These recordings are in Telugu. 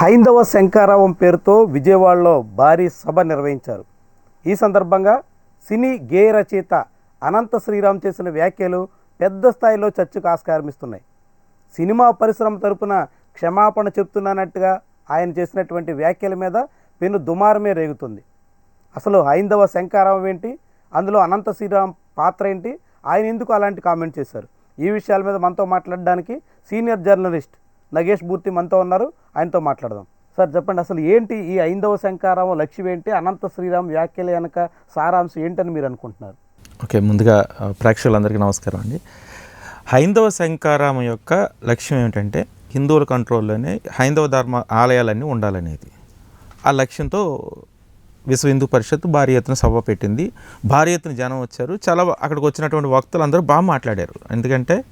హైందవ శంకారావం పేరుతో విజయవాడలో భారీ సభ నిర్వహించారు. ఈ సందర్భంగా సినీ గేయ రచయిత అనంత శ్రీరామ్ చేసిన వ్యాఖ్యలు పెద్ద స్థాయిలో చర్చకు ఆస్కారమిస్తున్నాయి. సినిమా పరిశ్రమ తరపున క్షమాపణ చెప్తున్నానట్టుగా ఆయన చేసినటువంటి వ్యాఖ్యల మీద పెను దుమారమే రేగుతుంది. అసలు హైందవ శంకారావం ఏంటి? అందులో అనంత శ్రీరామ్ పాత్ర ఏంటి? ఆయన ఎందుకు అలాంటి కామెంట్ చేశారు? ఈ విషయాల మీద మనతో మాట్లాడడానికి సీనియర్ జర్నలిస్ట్ నగేష్ మూర్తి మనతో ఉన్నారు. ఆయనతో మాట్లాడదాం. సార్ చెప్పండి అసలు ఏంటి ఈ ఐందవ శంకారావం లక్ష్యం ఏంటి? అనంత శ్రీరామ్ వ్యాఖ్యల వెనక సారాంశం ఏంటని మీరు అనుకుంటున్నారు? ఓకే ముందుగా ప్రేక్షకులందరికీ నమస్కారం అండి. హైందవ శంకారామం యొక్క లక్ష్యం ఏమిటంటే హిందువుల కంట్రోల్లోనే హైందవ ధర్మ ఆలయాలన్నీ ఉండాలనేది. ఆ లక్ష్యంతో విశ్వ హిందూ పరిషత్ భారీ ఎత్తున సభ పెట్టింది. భారీ ఎత్తున జనం వచ్చారు. చాలా అక్కడికి వచ్చినటువంటి వక్తలు అందరూ బాగా మాట్లాడారు. ఎందుకంటే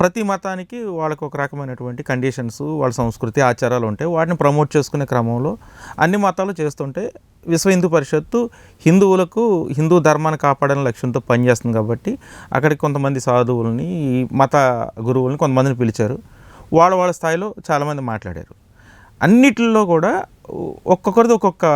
ప్రతి మతానికి వాళ్ళకు ఒక రకమైనటువంటి కండిషన్స్ వాళ్ళ సంస్కృతి ఆచారాలు ఉంటాయి. వాటిని ప్రమోట్ చేసుకునే క్రమంలో అన్ని మతాలు చేస్తుంటే విశ్వ హిందూ పరిషత్తు హిందువులకు హిందూ ధర్మాన్ని కాపాడని లక్ష్యంతో పనిచేస్తుంది కాబట్టి అక్కడికి కొంతమంది సాధువుల్ని మత గురువుల్ని కొంతమందిని పిలిచారు. వాళ్ళ వాళ్ళ స్థాయిలో చాలామంది మాట్లాడారు. అన్నిటిలో కూడా ఒక్కొక్కరిది ఒక్కొక్క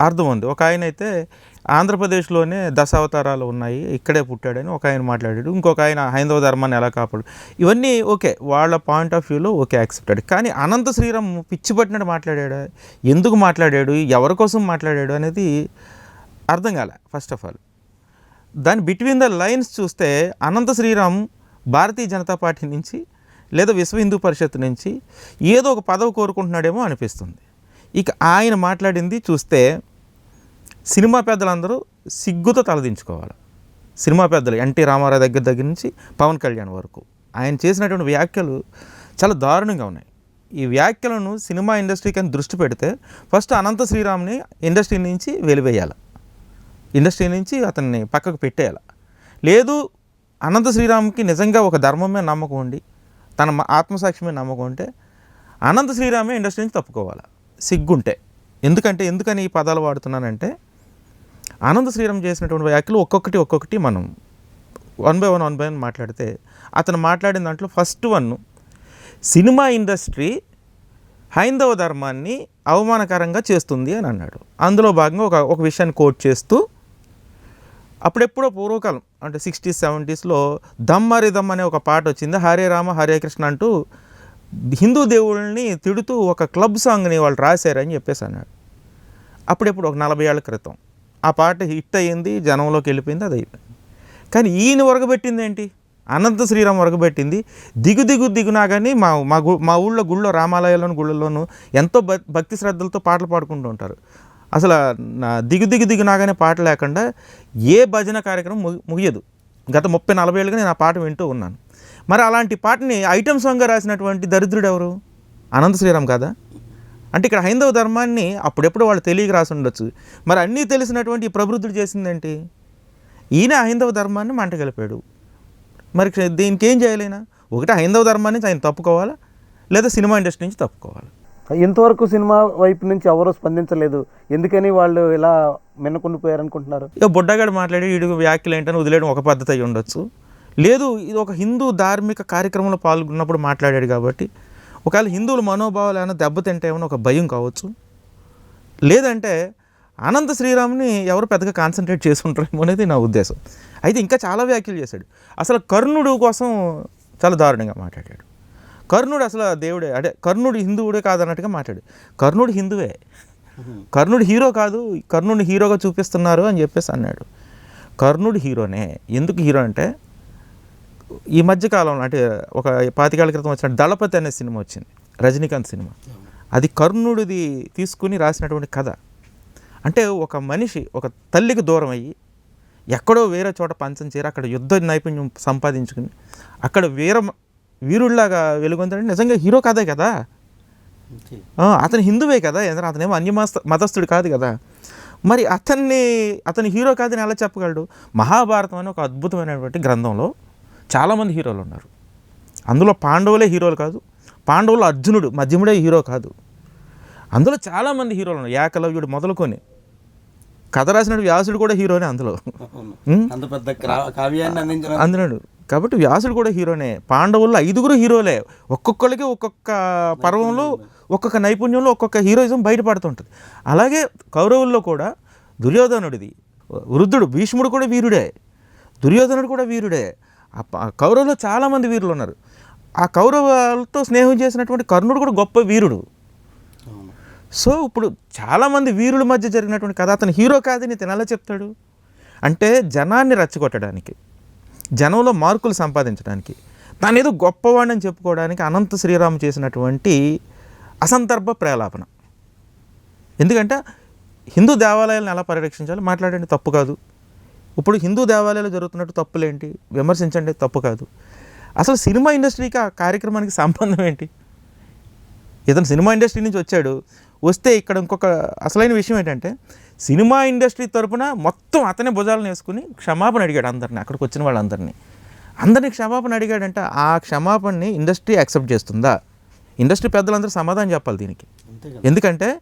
అర్థం ఉంది. ఒక ఆయన అయితే ఆంధ్రప్రదేశ్లోనే దశావతారాలు ఉన్నాయి. ఇక్కడే పుట్టాడని ఒక ఆయన మాట్లాడాడు. ఇంకొక ఆయన హైందవ ధర్మాన్ని ఎలా కాపాడు? ఇవన్నీ ఓకే వాళ్ళ పాయింట్ ఆఫ్ వ్యూలో ఓకే యాక్సెప్టెడ్. కానీ అనంత శ్రీరామ్ పిచ్చి పట్టినట్టు మాట్లాడాడు? ఎందుకు మాట్లాడాడు? ఎవరి కోసం మాట్లాడాడు అనేది అర్థం కాలే ఫస్ట్ ఆఫ్ ఆల్ దాని బిట్వీన్ ద లైన్స్ చూస్తే అనంత శ్రీరామ్ భారతీయ జనతా పార్టీ నుంచి లేదా విశ్వ హిందూ పరిషత్ నుంచి ఏదో ఒక పదవి కోరుకుంటున్నాడేమో అనిపిస్తుంది. ఇక ఆయన మాట్లాడింది చూస్తే సినిమా పెద్దలందరూ సిగ్గుతో తలదించుకోవాలి. సినిమా పెద్దలు ఎన్టీ రామారావు దగ్గర దగ్గర నుంచి పవన్ కళ్యాణ్ వరకు. ఆయన చేసినటువంటి వ్యాఖ్యలు చాలా దారుణంగా ఉన్నాయి. ఈ వ్యాఖ్యలను సినిమా ఇండస్ట్రీకి అని దృష్టి పెడితే ఫస్ట్ అనంత శ్రీరామ్ని ఇండస్ట్రీ నుంచి వెలివేయాలి. ఇండస్ట్రీ నుంచి అతన్ని పక్కకు పెట్టేయాలి. లేదు అనంత శ్రీరామ్కి నిజంగా ఒక ధర్మం మీద నమ్మకం ఉండి తన మ- ఆత్మసాక్షి మీద నమ్మకం ఉంటే అనంత శ్రీరామే ఇండస్ట్రీ నుంచి తప్పుకోవాలి. సిగ్గుంటే. ఎందుకంటే ఎందుకని ఈ పదాలు వాడుతున్నానంటే అనంత శ్రీరామ్ చేసినటువంటి వ్యాఖ్యలు ఒక్కొక్కటి ఒక్కొక్కటి మనం one by one one by one మాట్లాడితే అతను మాట్లాడిన దాంట్లో ఫస్ట్ వన్ సినిమా ఇండస్ట్రీ హైందవ ధర్మాన్ని అవమానకరంగా చేస్తుంది అని అన్నాడు. అందులో భాగంగా ఒక ఒక విషయాన్ని కోట్ చేస్తూ అప్పుడెప్పుడో పూర్వకాలం అంటే సిక్స్టీస్ సెవెంటీస్లో దమ్ మరి దమ్ అనే ఒక పాట వచ్చింది. హరే రామ హరే కృష్ణ అంటూ హిందూ దేవుళ్ళని తిడుతూ ఒక క్లబ్ సాంగ్ని వాళ్ళు రాశారని చెప్పేసి అన్నాడు. అప్పుడెప్పుడు ఒక నలభై ఏళ్ళ క్రితం. ఆ పాట హిట్ అయ్యింది జనంలోకి వెళ్ళిపోయింది అది అయిపోయింది. కానీ ఈయన వరగబెట్టింది ఏంటి? అనంత శ్రీరామ్ వరగబెట్టింది దిగు దిగు దిగునా కానీ మా మా గు మా ఊళ్ళో గుళ్ళో రామాలయాల్లోను గుళ్ళల్లోనూ ఎంతో భక్- భక్తి శ్రద్ధలతో పాటలు పాడుకుంటూ ఉంటారు. అసలు నా దిగు దిగు దిగు కానీ పాట లేకుండా ఏ భజన కార్యక్రమం ముగి- ముగియదు. గత ముప్పై నలభై ఏళ్ళుగా నేను ఆ పాట వింటూ ఉన్నాను. మరి అలాంటి పాటని ఐటమ్ సాంగ్గా రాసినటువంటి దరిద్రుడు ఎవరు? అనంత శ్రీరామ్ కదా? అంటే ఇక్కడ హైందవ ధర్మాన్ని అప్పుడెప్పుడు వాళ్ళు తెలియక రాసి ఉండొచ్చు. మరి అన్నీ తెలిసినటువంటి ప్రబుద్ధుడు చేసిందేంటి? ఈయన హైందవ ధర్మాన్ని మంట కలిపాడు. మరి దీనికి ఏం చేయాలైనా ఒకటి హైందవ ధర్మాన్ని ఆయన తప్పుకోవాలా? లేదా సినిమా ఇండస్ట్రీ నుంచి తప్పుకోవాలి? ఇంతవరకు సినిమా వైపు నుంచి ఎవరూ స్పందించలేదు. ఎందుకని వాళ్ళు ఇలా మిన్నకుండిపోయారనుకుంటున్నారు? ఇక బుడ్డగాడు మాట్లాడి వీడి వ్యాఖ్యలు ఏంటని వదిలేయడం ఒక పద్ధతి అయి ఉండొచ్చు. లేదు ఇది ఒక హిందూ ధార్మిక కార్యక్రమంలో పాల్గొన్నప్పుడు మాట్లాడాడు కాబట్టి ఒకవేళ హిందువుల మనోభావాలు ఏమైనా దెబ్బతింటాయేమో ఒక భయం కావచ్చు? లేదంటే అనంత శ్రీరామ్ని ఎవరు పెద్దగా కాన్సన్ట్రేట్ చేసుకుంటారేమో అనేది నా ఉద్దేశం. అయితే ఇంకా చాలా వ్యాఖ్యలు చేశాడు. అసలు కర్ణుడు కోసం చాలా దారుణంగా మాట్లాడాడు. కర్ణుడు అసలు దేవుడే అంటే కర్ణుడు హిందువుడే కాదన్నట్టుగా మాట్లాడు కర్ణుడు హిందువే. కర్ణుడు హీరో కాదు కర్ణుడిని హీరోగా చూపిస్తున్నారు అని చెప్పేసి అన్నాడు. కర్ణుడు హీరోనే. ఎందుకు హీరో అంటే ఈ మధ్య కాలంలో అంటే ఒక పాతికేళ్ళ క్రితం వచ్చిన దళపతి అనే సినిమా వచ్చింది రజనీకాంత్ సినిమా. అది కర్ణుడిది తీసుకుని రాసినటువంటి కథ. అంటే ఒక మనిషి ఒక తల్లికి దూరం అయ్యి ఎక్కడో వేరే చోట పంచం చేరి అక్కడ యుద్ధ నైపుణ్యం సంపాదించుకుని అక్కడ వీర వీరుల్లాగా వెలుగొందాడు నిజంగా హీరో కాదే. కదా అతను హిందువే కదా ఎందుకంటే అతనేమో అన్య మత- మతస్థుడు కాదు కదా. మరి అతన్ని అతని హీరో కాదని ఎలా చెప్పగలడు? మహాభారతం అనే ఒక అద్భుతమైనటువంటి గ్రంథంలో చాలామంది హీరోలు ఉన్నారు. అందులో పాండవులే హీరోలు కాదు పాండవులు అర్జునుడు మధ్యముడే హీరో కాదు. అందులో చాలామంది హీరోలు ఉన్నారు. ఏకలవ్యుడు మొదలుకొని కథ రాసిన వ్యాసుడు కూడా హీరోనే అందులో? అంత పెద్ద కావ్యాన్ని కాబట్టి వ్యాసుడు కూడా హీరోనే. పాండవుల్లో ఐదుగురు హీరోలే. ఒక్కొక్కరికి ఒక్కొక్క పర్వంలో ఒక్కొక్క నైపుణ్యంలో ఒక్కొక్క హీరోయిజం బయటపడుతుంటుంది. అలాగే కౌరవుల్లో కూడా దుర్యోధనుడిది. వృద్ధుడు భీష్ముడు కూడా వీరుడే. దుర్యోధనుడు కూడా వీరుడే. ఆ చాలామంది వీరులు ఉన్నారు. ఆ కౌరవాలతో స్నేహం చేసినటువంటి కర్ణుడు కూడా గొప్ప వీరుడు. సో ఇప్పుడు చాలామంది వీరుల మధ్య జరిగినటువంటి కథ అతను హీరో కాదని ఇతను ఎలా చెప్తాడు? అంటే జనాన్ని రెచ్చగొట్టడానికి జనంలో మార్కులు సంపాదించడానికి తాను ఏదో గొప్పవాడిని చెప్పుకోవడానికి అనంత శ్రీరామ్ చేసినటువంటి అసందర్భ ప్రేలాపన. ఎందుకంటే హిందూ దేవాలయాలను ఎలా పరిరక్షించాలి మాట్లాడండి తప్పు కాదు. ఇప్పుడు హిందూ దేవాలయాలు జరుగుతున్నట్టు తప్పులేంటి? విమర్శించండి తప్పు కాదు. అసలు సినిమా ఇండస్ట్రీకి ఆ కార్యక్రమానికి సంబంధం ఏంటి? ఇతను సినిమా ఇండస్ట్రీ నుంచి వచ్చాడు. వస్తే ఇక్కడ ఇంకొక అసలైన విషయం ఏంటంటే సినిమా ఇండస్ట్రీ తరపున మొత్తం అతనే భుజాలను వేసుకుని క్షమాపణ అడిగాడు అందరిని అక్కడికి వచ్చిన వాళ్ళందరినీ. అందరినీ క్షమాపణ అడిగాడంటే ఆ క్షమాపణని ఇండస్ట్రీ యాక్సెప్ట్ చేస్తుందా? ఇండస్ట్రీ పెద్దలందరూ సమాధానం చెప్పాలి దీనికి. ఎందుకంటే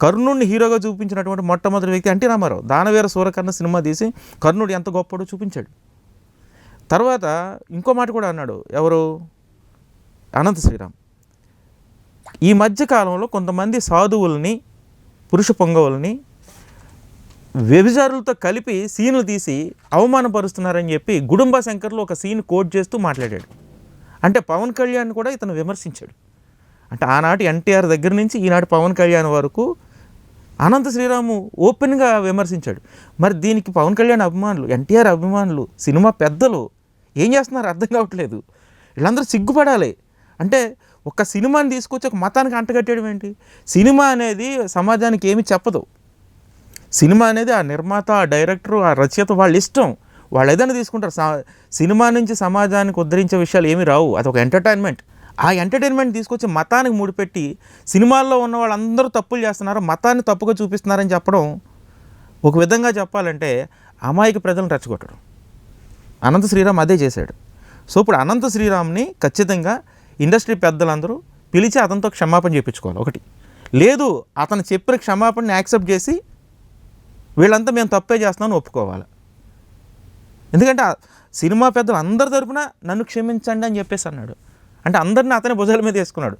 కర్ణుడిని హీరోగా చూపించినటువంటి మొట్టమొదటి వ్యక్తి అంటే రామారావు. దానవీర సూరకర్ణ సినిమా తీసి కర్ణుడు ఎంత గొప్పడో చూపించాడు. తర్వాత ఇంకో మాట కూడా అన్నాడు. ఎవరు? అనంత శ్రీరామ్. ఈ మధ్య కాలంలో కొంతమంది సాధువుల్ని పురుష పొంగవుల్ని వ్యభిచారులతో కలిపి సీన్లు తీసి అవమానపరుస్తున్నారని చెప్పి గుడుంబ శంకర్లో ఒక సీన్ కోట్ చేస్తూ మాట్లాడాడు. అంటే పవన్ కళ్యాణ్ కూడా ఇతను విమర్శించాడు. అంటే ఆనాటి ఎన్టీఆర్ దగ్గర నుంచి ఈనాటి పవన్ కళ్యాణ్ వరకు అనంత శ్రీరాము ఓపెన్గా విమర్శించాడు. మరి దీనికి పవన్ కళ్యాణ్ అభిమానులు ఎన్టీఆర్ అభిమానులు సినిమా పెద్దలు ఏం చేస్తున్నారు? అర్థం కావట్లేదు. వీళ్ళందరూ సిగ్గుపడాలి. అంటే ఒక సినిమాని తీసుకొచ్చి ఒక మతానికి అంటగట్టేయడం ఏంటి? సినిమా అనేది సమాజానికి ఏమి చెప్పదు. సినిమా అనేది ఆ నిర్మాత ఆ డైరెక్టర్ ఆ రచయిత వాళ్ళ ఇష్టం. వాళ్ళు ఏదైనా తీసుకుంటారు. సా- సినిమా నుంచి సమాజానికి ఉద్ధరించే విషయాలు ఏమి రావు. అది ఒక ఎంటర్టైన్మెంట్. ఆ ఎంటర్టైన్మెంట్ తీసుకొచ్చి మతానికి ముడిపెట్టి సినిమాల్లో ఉన్న వాళ్ళందరూ తప్పులు చేస్తున్నారు మతాన్ని తప్పుగా చూపిస్తున్నారని చెప్పడం ఒక విధంగా చెప్పాలంటే అమాయక ప్రజలను రెచ్చగొట్టడం. అనంత శ్రీరామ్ అదే చేశాడు. సో ఇప్పుడు అనంత శ్రీరామ్ని ఖచ్చితంగా ఇండస్ట్రీ పెద్దలందరూ పిలిచి అతనితో క్షమాపణ చెప్పించుకోవాలి. ఒకటి. లేదు అతను చెప్పిన క్షమాపణని యాక్సెప్ట్ చేసి వీళ్ళంతా మేము తప్పే చేస్తున్నామని ఒప్పుకోవాలి. ఎందుకంటే సినిమా పెద్దలు అందరి తరపున నన్ను క్షమించండి అని చెప్పేసి అన్నాడు. అంటే అందరిని అతని భుజాల మీద వేసుకున్నాడు.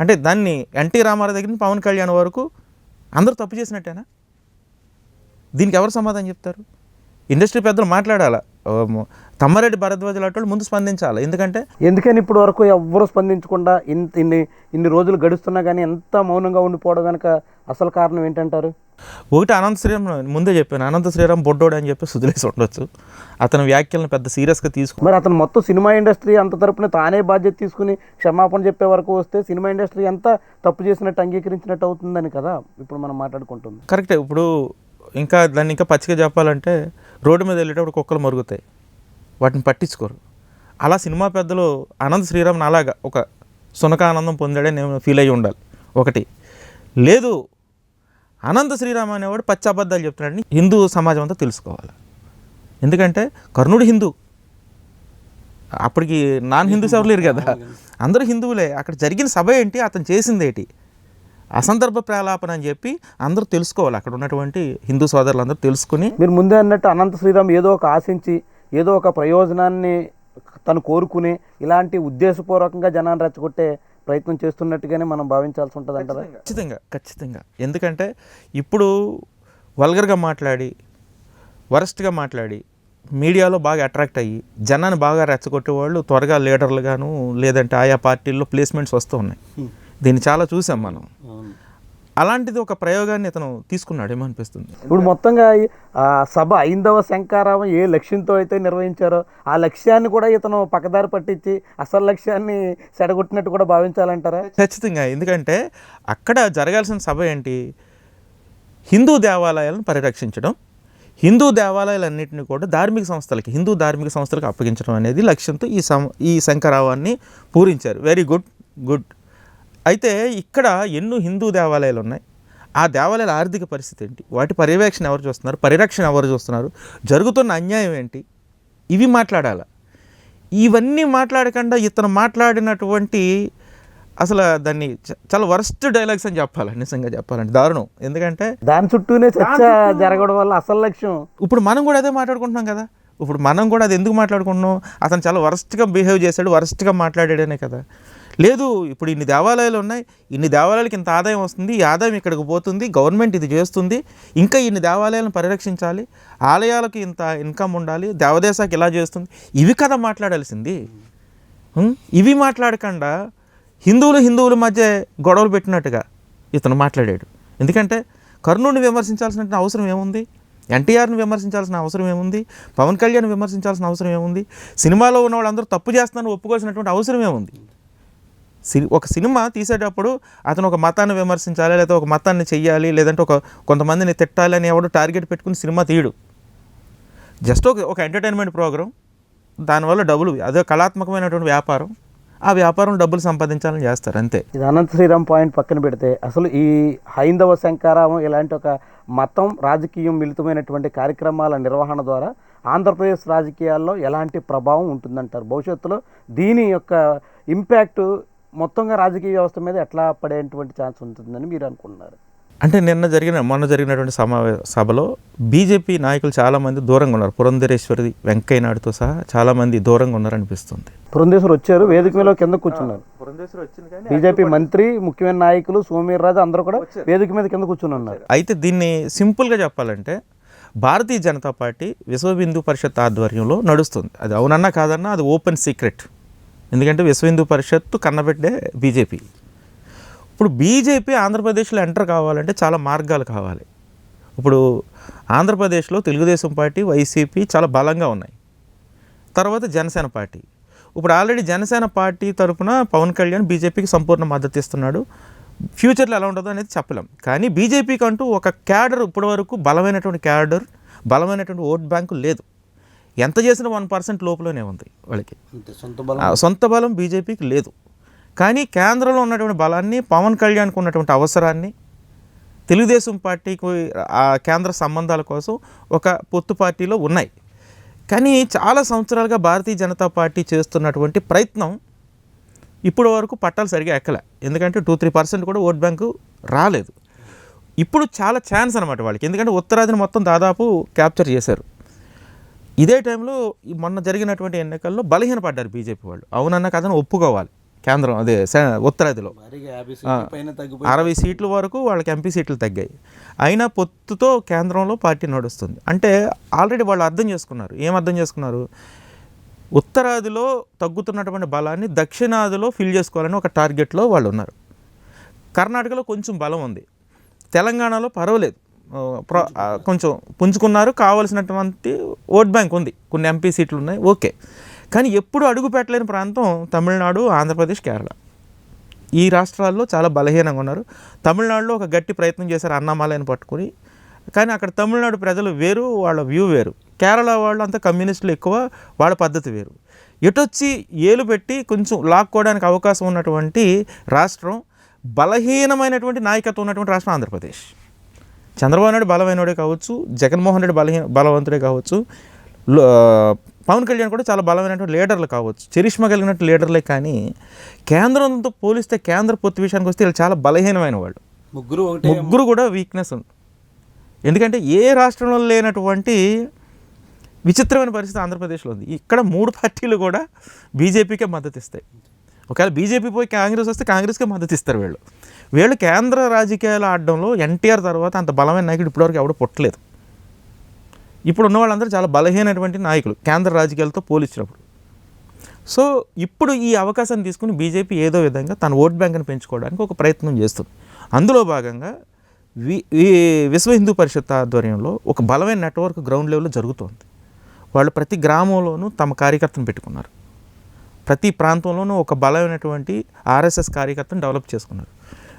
అంటే దాన్ని ఎన్టీ రామారావు దగ్గర నుంచి పవన్ కళ్యాణ్ వరకు అందరూ తప్పు చేసినట్టేనా? దీనికి ఎవరు సమాధానం చెప్తారు? ఇండస్ట్రీ పెద్దలు మాట్లాడాలా? తమ్మారెడ్డి భరద్వాజ లాంటి వాళ్ళు ముందు స్పందించాలి. ఎందుకంటే ఎందుకని ఇప్పుడు వరకు ఎవ్వరూ స్పందించకుండా ఇంత ఇన్ని ఇన్ని రోజులు గడుస్తున్నా కానీ ఎంత మౌనంగా ఉండిపోవడం వెనక అసలు కారణం ఏంటంటారు? ఒకటి అనంత శ్రీరామ్ ముందే చెప్పాను. అనంత శ్రీరామ్ బొడ్డోడు అని చెప్పి సుదిలేసి ఉండొచ్చు. అతని వ్యాఖ్యలను పెద్ద సీరియస్గా తీసుకు మరి అతను మొత్తం సినిమా ఇండస్ట్రీ అంత తరపున తానే బాధ్యత తీసుకుని క్షమాపణ చెప్పే వరకు వస్తే సినిమా ఇండస్ట్రీ ఎంత తప్పు చేసినట్టు అంగీకరించినట్టు అవుతుందని కదా ఇప్పుడు మనం మాట్లాడుకుంటుంది. కరెక్టే. ఇప్పుడు ఇంకా దాన్ని ఇంకా పచ్చిగా చెప్పాలంటే రోడ్డు మీద వెళ్ళేటప్పుడు కుక్కలు మరుగుతాయి. వాటిని పట్టించుకోరు. అలా సినిమా పెద్దలు అనంత శ్రీరామ్ని అలాగా ఒక సునకానందం పొందాడని నేను ఫీల్ అయ్యి ఉండాలి. ఒకటి. లేదు అనంత శ్రీరామ్ అనేవాడు పచ్చి అబద్ధాలు చెప్తున్నాడని హిందూ సమాజం అంతా తెలుసుకోవాలి. ఎందుకంటే కర్ణుడు హిందూ. అప్పటికి నాన్ హిందూస్ ఎవరు లేరు కదా. అందరూ హిందువులే. అక్కడ జరిగిన సభ ఏంటి? అతను చేసింది ఏంటి? అసందర్భ ప్రాలాపన అని చెప్పి అందరూ తెలుసుకోవాలి. అక్కడ ఉన్నటువంటి హిందూ సోదరులందరూ తెలుసుకుని మీరు ముందే అన్నట్టు అనంత శ్రీరామ్ ఏదో ఒక ఆశించి ఏదో ఒక ప్రయోజనాన్ని తను కోరుకుని ఇలాంటి ఉద్దేశపూర్వకంగా జనాన్ని రెచ్చగొట్టే ప్రయత్నం చేస్తున్నట్టుగానే మనం భావించాల్సి ఉంటుంది అంటారా? ఖచ్చితంగా. ఖచ్చితంగా. ఎందుకంటే ఇప్పుడు వల్గర్గా మాట్లాడి వరస్ట్గా మాట్లాడి మీడియాలో బాగా అట్రాక్ట్ అయ్యి జనాన్ని బాగా రెచ్చగొట్టే వాళ్ళు త్వరగా లీడర్లుగాను లేదంటే ఆయా పార్టీల్లో ప్లేస్మెంట్స్ వస్తూ ఉన్నాయి. దీన్ని చాలా చూసాం మనం. అలాంటిది ఒక ప్రయోగాన్ని ఇతను తీసుకున్నాడు. ఏమనిపిస్తుంది? ఇప్పుడు మొత్తంగా ఆ సభ ఐందవ శంకారావం ఏ లక్ష్యంతో అయితే నిర్వహించారో ఆ లక్ష్యాన్ని కూడా ఇతను పక్కదారి పట్టించి అసలు లక్ష్యాన్ని సెడగొట్టినట్టు కూడా భావించాలంటారా? ఖచ్చితంగా. ఎందుకంటే అక్కడ జరగాల్సిన సభ ఏంటి? హిందూ దేవాలయాలను పరిరక్షించడం హిందూ దేవాలయాలన్నింటినీ కూడా ధార్మిక సంస్థలకి హిందూ ధార్మిక సంస్థలకు అప్పగించడం అనేది లక్ష్యంతో ఈ సం ఈ శంకరావాన్ని పూరించారు. వెరీ గుడ్ గుడ్ అయితే ఇక్కడ ఎన్నో హిందూ దేవాలయాలు ఉన్నాయి ఆ దేవాలయాల ఆర్థిక పరిస్థితి ఏంటి? వాటి పర్యవేక్షణ ఎవరు చూస్తున్నారు? పరిరక్షణ ఎవరు చూస్తున్నారు? జరుగుతున్న అన్యాయం ఏంటి? ఇవి మాట్లాడాలి. ఇవన్నీ మాట్లాడకుండా ఇతను మాట్లాడినటువంటి అసలు దాన్ని చ- చాలా వరస్ట్ డైలాగ్స్ అని చెప్పాలి నిజంగా చెప్పాలంటే. దారుణం. ఎందుకంటే దాని చుట్టూనే చర్చ జరగడం వల్ల అసలు లక్ష్యం. ఇప్పుడు మనం కూడా అదే మాట్లాడుకుంటున్నాం కదా. ఇప్పుడు మనం కూడా అది ఎందుకు మాట్లాడుకుంటున్నాం? అతను చాలా వరస్ట్గా బిహేవ్ చేశాడు వరస్ట్గా మాట్లాడాడనే కదా. లేదు ఇప్పుడు ఇన్ని దేవాలయాలు ఉన్నాయి ఇన్ని దేవాలయాలకి ఇంత ఆదాయం వస్తుంది ఈ ఆదాయం ఇక్కడికి పోతుంది గవర్నమెంట్ ఇది చేస్తుంది ఇంకా ఇన్ని దేవాలయాలను పరిరక్షించాలి ఆలయాలకు ఇంత ఇన్కమ్ ఉండాలి దేవదేశాకి ఇలా చేస్తుంది ఇవి కదా మాట్లాడాల్సింది. ఇవి మాట్లాడకుండా హిందువులు హిందువుల మధ్య గొడవలు పెట్టినట్టుగా ఇతను మాట్లాడాడు. ఎందుకంటే కర్ణుడిని విమర్శించాల్సిన అవసరం ఏముంది? ఎన్టీఆర్ని విమర్శించాల్సిన అవసరం ఏముంది? పవన్ కళ్యాణ్ విమర్శించాల్సిన అవసరం ఏముంది? సినిమాలో ఉన్న వాళ్ళందరూ తప్పు చేస్తున్నారని ఒప్పుకోవాల్సినటువంటి అవసరం ఏముంది? ఒక సినిమా తీసేటప్పుడు అతను ఒక మతాన్ని విమర్శించాలి లేదా ఒక మతాన్ని చెయ్యాలి లేదంటే ఒక కొంతమందిని తిట్టాలి అని ఎవడు టార్గెట్ పెట్టుకుని సినిమా తీయడు. జస్ట్ ఒక ఒక ఎంటర్టైన్మెంట్ ప్రోగ్రాం. దానివల్ల డబ్బులు అదే కళాత్మకమైనటువంటి వ్యాపారం. ఆ వ్యాపారం డబ్బులు సంపాదించాలని చేస్తారు అంతే. ఇది అనంత శ్రీరామ్ పాయింట్ పక్కన పెడితే అసలు ఈ హైందవ శంకారామం ఇలాంటి ఒక మతం రాజకీయం మిళితమైనటువంటి కార్యక్రమాల నిర్వహణ ద్వారా ఆంధ్రప్రదేశ్ రాజకీయాల్లో ఎలాంటి ప్రభావం ఉంటుందంటారు? భవిష్యత్తులో దీని యొక్క ఇంపాక్ట్ మొత్తంగా రాజకీయ వ్యవస్థ మీద ఎట్లా పడేటువంటి ఛాన్స్ ఉంటుందని మీరు అనుకుంటున్నారు? అంటే నిన్న జరిగిన మొన్న జరిగినటువంటి సమావే సభలో బీజేపీ నాయకులు చాలామంది దూరంగా ఉన్నారు. పురంధరేశ్వరి వెంకయ్య నాయుడుతో సహా చాలామంది దూరంగా ఉన్నారనిపిస్తుంది. పురంధేశ్వర్ వచ్చారు వేదిక మీద కింద కూర్చున్నారు. బీజేపీ మంత్రి ముఖ్యమైన నాయకులు సోమీర్ రాజు అందరూ కూడా వేదిక మీద కింద కూర్చుని ఉన్నారు. అయితే దీన్ని సింపుల్గా చెప్పాలంటే భారతీయ జనతా పార్టీ విశ్వ హిందూ పరిషత్ ఆధ్వర్యంలో నడుస్తుంది. అది అవునన్నా కాదన్నా అది ఓపెన్ సీక్రెట్. ఎందుకంటే విశ్వ హిందూ పరిషత్తు కన్నబెట్టే బీజేపీ. ఇప్పుడు బీజేపీ ఆంధ్రప్రదేశ్లో ఎంటర్ కావాలంటే చాలా మార్గాలు కావాలి. ఇప్పుడు ఆంధ్రప్రదేశ్లో తెలుగుదేశం పార్టీ వైసీపీ చాలా బలంగా ఉన్నాయి. తర్వాత జనసేన పార్టీ. ఇప్పుడు ఆల్రెడీ జనసేన పార్టీ తరఫున పవన్ కళ్యాణ్ బీజేపీకి సంపూర్ణ మద్దతు ఇస్తున్నాడు. ఫ్యూచర్లో ఎలా ఉంటుందో అనేది చెప్పలేం. కానీ బీజేపీకి అంటూ ఒక క్యాడర్ ఇప్పటివరకు బలమైనటువంటి క్యాడర్ బలమైనటువంటి ఓట్ బ్యాంకు లేదు. ఎంత చేసినా వన్ పర్సెంట్ లోపలనే ఉంది వాళ్ళకి. బలం. సొంత బలం బీజేపీకి లేదు. కానీ కేంద్రంలో ఉన్నటువంటి బలాన్ని పవన్ కళ్యాణ్కి ఉన్నటువంటి అవసరాన్ని తెలుగుదేశం పార్టీకి ఆ కేంద్ర సంబంధాల కోసం ఒక పొత్తు పార్టీలో ఉన్నాయి. కానీ చాలా సంవత్సరాలుగా భారతీయ జనతా పార్టీ చేస్తున్నటువంటి ప్రయత్నం ఇప్పటి వరకు పట్టాలు సరిగా ఎక్కలే. ఎందుకంటే టూ త్రీ పర్సెంట్ కూడా ఓట్ బ్యాంకు రాలేదు. ఇప్పుడు చాలా ఛాన్స్ అనమాట వాళ్ళకి. ఎందుకంటే ఉత్తరాదిని మొత్తం దాదాపు క్యాప్చర్ చేశారు. ఇదే టైంలో మొన్న జరిగినటువంటి ఎన్నికల్లో బలహీనపడ్డారు బీజేపీ వాళ్ళు. అవునన్న కథను ఒప్పుకోవాలి కేంద్రం అదే ఉత్తరాదిలో. అరవై సీట్ల వరకు వాళ్ళకి ఎంపీ సీట్లు తగ్గాయి. అయినా పొత్తుతో కేంద్రంలో పార్టీ నడుస్తుంది. అంటే ఆల్రెడీ వాళ్ళు అర్థం చేసుకున్నారు. ఏం అర్థం చేసుకున్నారు? ఉత్తరాదిలో తగ్గుతున్నటువంటి బలాన్ని దక్షిణాదిలో ఫిల్ చేసుకోవాలని ఒక టార్గెట్లో వాళ్ళు ఉన్నారు. కర్ణాటకలో కొంచెం బలం ఉంది. తెలంగాణలో పర్వాలేదు. కొంచెం పుంజుకున్నారు కావలసినటువంటి ఓట్ బ్యాంక్ ఉంది. కొన్ని ఎంపీ సీట్లు ఉన్నాయి ఓకే. కానీ ఎప్పుడు అడుగు పెట్టలేని ప్రాంతం తమిళనాడు ఆంధ్రప్రదేశ్ కేరళ. ఈ రాష్ట్రాల్లో చాలా బలహీనంగా ఉన్నారు. తమిళనాడులో ఒక గట్టి ప్రయత్నం చేశారు అన్నామాలయని పట్టుకుని. కానీ అక్కడ తమిళనాడు ప్రజలు వేరు వాళ్ళ వ్యూ వేరు. కేరళ వాళ్ళు అంతా కమ్యూనిస్టులు ఎక్కువ వాళ్ళ పద్ధతి వేరు. ఎటొచ్చి ఏలు పెట్టి కొంచెం లాక్కోవడానికి అవకాశం ఉన్నటువంటి రాష్ట్రం బలహీనమైనటువంటి నాయకత్వం ఉన్నటువంటి రాష్ట్రం ఆంధ్రప్రదేశ్. చంద్రబాబు నాయుడు బలమైనడే కావచ్చు జగన్మోహన్ రెడ్డి బలహీన బలవంతుడే కావచ్చు పవన్ కళ్యాణ్ కూడా చాలా బలమైనటువంటి లీడర్లు కావచ్చు చరిష్మా కలిగినట్టు లీడర్లే కానీ కేంద్రంతో పోలిస్తే కేంద్ర పొత్తు విషయానికి వస్తే వీళ్ళు చాలా బలహీనమైన వాళ్ళు. ముగ్గురు ముగ్గురు కూడా వీక్నెస్ ఉంది. ఎందుకంటే ఏ రాష్ట్రంలో లేనటువంటి విచిత్రమైన పరిస్థితి ఆంధ్రప్రదేశ్లో ఉంది. ఇక్కడ మూడు పార్టీలు కూడా బీజేపీకే మద్దతు ఇస్తాయి. ఒకవేళ బీజేపీ పోయి కాంగ్రెస్ వస్తే కాంగ్రెస్కే మద్దతు ఇస్తారు వీళ్ళు. వీళ్ళు కేంద్ర రాజకీయాలు ఆడడంలో ఎన్టీఆర్ తర్వాత అంత బలమైన నాయకుడు ఇప్పటివరకు ఎవడు పుట్టలేదు. ఇప్పుడు ఉన్న వాళ్ళందరూ చాలా బలహీనటువంటి నాయకులు కేంద్ర రాజకీయాలతో పోల్చినప్పుడు సో ఇప్పుడు ఈ అవకాశాన్ని తీసుకుని బీజేపీ ఏదో విధంగా తన ఓట్ బ్యాంక్ని పెంచుకోవడానికి ఒక ప్రయత్నం చేస్తుంది. అందులో భాగంగా వి ఈ విశ్వ హిందూ పరిషత్ ఆధ్వర్యంలో ఒక బలమైన నెట్వర్క్ గ్రౌండ్ లెవెల్లో జరుగుతోంది. వాళ్ళు ప్రతి గ్రామంలోనూ తమ కార్యకర్తను పెట్టుకున్నారు. ప్రతి ప్రాంతంలోనూ ఒక బలమైనటువంటి ఆర్ఎస్ఎస్ కార్యకర్తను డెవలప్ చేసుకున్నారు.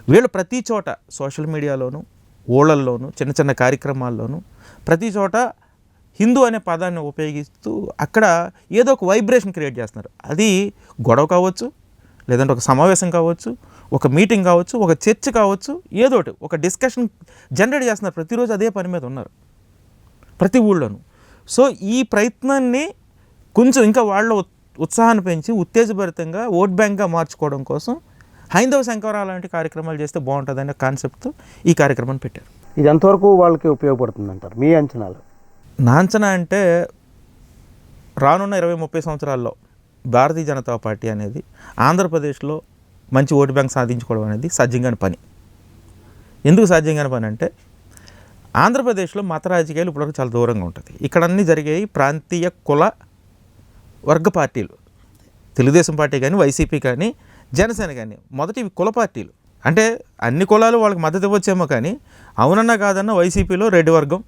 వీళ్ళు ప్రతి చోట సోషల్ మీడియాలోను ఊళ్ళల్లోనూ చిన్న చిన్న కార్యక్రమాల్లోనూ ప్రతి చోట హిందూ అనే పదాన్ని ఉపయోగిస్తూ అక్కడ ఏదో ఒక వైబ్రేషన్ క్రియేట్ చేస్తున్నారు. అది గొడవ కావచ్చు లేదంటే ఒక సమావేశం కావచ్చు ఒక మీటింగ్ కావచ్చు ఒక చర్చ్ కావచ్చు ఏదో ఒకటి ఒక డిస్కషన్ జనరేట్ చేస్తున్నారు. ప్రతిరోజు అదే పని మీద ఉన్నారు. ప్రతి ఊళ్ళోనూ. సో ఈ ప్రయత్నాన్ని కొంచెం ఇంకా వాళ్ళ ఉత్- ఉత్సాహాన్ని పెంచి ఉత్తేజభరితంగా ఓట్ బ్యాంక్గా మార్చుకోవడం కోసం హైందవ శంకర లాంటి కార్యక్రమాలు చేస్తే బాగుంటుందనే కాన్సెప్ట్తో ఈ కార్యక్రమాన్ని పెట్టారు. ఇది ఎంతవరకు వాళ్ళకి ఉపయోగపడుతుంది అంటారు మీ అంచనాలు? నాంచన అంటే రానున్న ఇరవై ముప్పై సంవత్సరాల్లో భారతీయ జనతా పార్టీ అనేది ఆంధ్రప్రదేశ్లో మంచి ఓటు బ్యాంక్ సాధించుకోవడం అనేది సాధ్యం కాని పని. ఎందుకు సాధ్యం కాని పని అంటే ఆంధ్రప్రదేశ్లో మత రాజకీయాలు ఇప్పటివరకు చాలా దూరంగా ఉంటుంది. ఇక్కడ అన్నీ జరిగాయి ప్రాంతీయ కుల వర్గ పార్టీలు. తెలుగుదేశం పార్టీ కానీ వైసీపీ కానీ జనసేన కానీ మొదటి ఇవి కుల పార్టీలు. అంటే అన్ని కులాలు వాళ్ళకి మద్దతు ఇవ్వచ్చేమో కానీ అవునన్నా కాదన్నా వైసీపీలో రెడ్డి వర్గం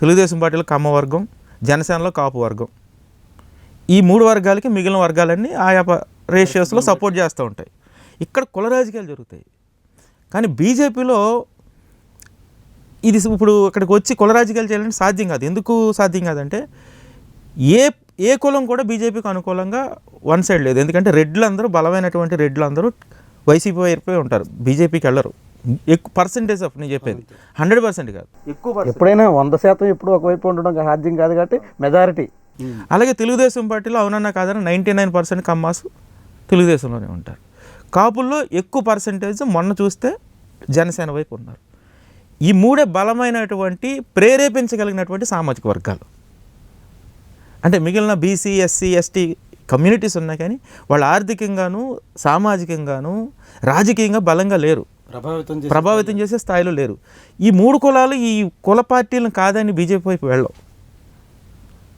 తెలుగుదేశం పార్టీలో కమ్మ వర్గం జనసేనలో కాపు వర్గం. ఈ మూడు వర్గాలకి మిగిలిన వర్గాలన్నీ ఆయా రేషియోస్లో సపోర్ట్ చేస్తూ ఉంటాయి. ఇక్కడ కుల రాజకీయాలు జరుగుతాయి. కానీ బీజేపీలో ఇది ఇప్పుడు ఇక్కడికి వచ్చి కుల రాజకీయాలు చేయాలంటే సాధ్యం కాదు. ఎందుకు సాధ్యం కాదంటే ఏ ఏ కులం కూడా బీజేపీకి అనుకూలంగా వన్ సైడ్ లేదు. ఎందుకంటే రెడ్లు అందరూ బలమైనటువంటి రెడ్లు అందరూ వైసీపీ వైపుపై ఉంటారు. బీజేపీకి వెళ్ళరు. ఎక్కువ పర్సంటేజ్ ఆఫ్ నేను చెప్పేది. హండ్రెడ్ పర్సెంట్ కాదు. ఎక్కువ ఎప్పుడైనా వంద శాతం ఎప్పుడు ఒకవైపు ఉండడం సాధ్యం కాదు కాబట్టి మెజారిటీ. అలాగే తెలుగుదేశం పార్టీలో అవునన్నా కాదన్నా నైంటీ నైన్ పర్సెంట్ కమ్మాస్ తెలుగుదేశంలోనే ఉంటారు. కాపుల్లో ఎక్కువ పర్సెంటేజ్ మొన్న చూస్తే జనసేన వైపు ఉన్నారు. ఈ మూడే బలమైనటువంటి ప్రేరేపించగలిగినటువంటి సామాజిక వర్గాలు. అంటే మిగిలిన బీసీ ఎస్సీ ఎస్టీ కమ్యూనిటీస్ ఉన్నాయి కానీ వాళ్ళు ఆర్థికంగాను సామాజికంగాను రాజకీయంగా బలంగా లేరు. ప్రభావితం ప్రభావితం చేసే స్థాయిలో లేరు. ఈ మూడు కులాలు ఈ కుల పార్టీలను కాదని బీజేపీ వైపు వెళ్ళవు.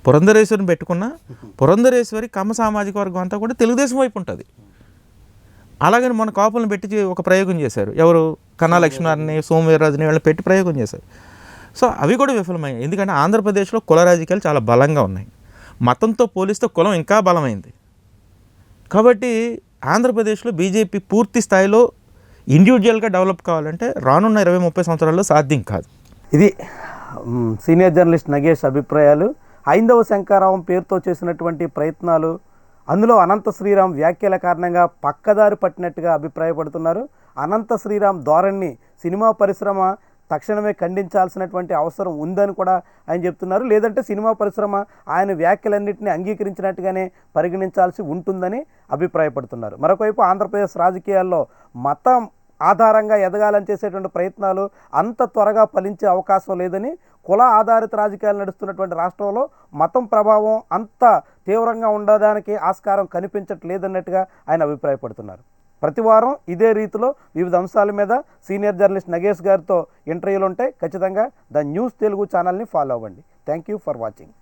పురంధరేశ్వరిని పెట్టుకున్నా పురంధరేశ్వరి కమ్మ సామాజిక వర్గం అంతా కూడా తెలుగుదేశం వైపు ఉంటుంది. అలాగని మన కాపులను పెట్టి ఒక ప్రయోగం చేశారు. ఎవరు? కన్నా లక్ష్మణారిని సోమవీర్రాజుని వీళ్ళని పెట్టి ప్రయోగం చేశారు. సో అవి కూడా విఫలమయ్యాయి. ఎందుకంటే ఆంధ్రప్రదేశ్లో కుల రాజకీయాలు చాలా బలంగా ఉన్నాయి. మతంతో పోలిస్తే కులం ఇంకా బలమైంది. కాబట్టి ఆంధ్రప్రదేశ్లో బీజేపీ పూర్తి స్థాయిలో ఇండివిజువల్గా డెవలప్ కావాలంటే రానున్న ఇరవై ముప్పై సంవత్సరాల్లో సాధ్యం కాదు. ఇది సీనియర్ జర్నలిస్ట్ నగేష్ అభిప్రాయాలు. హైందవ శంకారావం పేరుతో చేసినటువంటి ప్రయత్నాలు అందులో అనంత శ్రీరామ్ వ్యాఖ్యల కారణంగా పక్కదారి పట్టినట్టుగా అభిప్రాయపడుతున్నారు. అనంత శ్రీరామ్ ధోరణి సినిమా పరిశ్రమ తక్షణమే ఖండించాల్సినటువంటి అవసరం ఉందని కూడా ఆయన చెప్తున్నారు. లేదంటే సినిమా పరిశ్రమ ఆయన వ్యాఖ్యలన్నింటినీ అంగీకరించినట్టుగానే పరిగణించాల్సి ఉంటుందని అభిప్రాయపడుతున్నారు. మరొకవైపు ఆంధ్రప్రదేశ్ రాజకీయాల్లో మతం ఆధారంగా ఎదగాలని చేసేటువంటి ప్రయత్నాలు అంత త్వరగా ఫలించే అవకాశం లేదని కుల ఆధారిత రాజకీయాలు నడుస్తున్నటువంటి రాష్ట్రంలో మతం ప్రభావం అంత తీవ్రంగా ఉండడానికి ఆస్కారం కనిపించట్లేదన్నట్టుగా ఆయన అభిప్రాయపడుతున్నారు. ప్రతివారం ఇదే రీతిలో వివిధ అంశాల మీద సీనియర్ జర్నలిస్ట్ నగేష్ గారితో ఇంటర్వ్యూలు ఉంటాయి. ఖచ్చితంగా ద న్యూస్ తెలుగు ఛానల్ని ఫాలో అవ్వండి. Thank you for watching.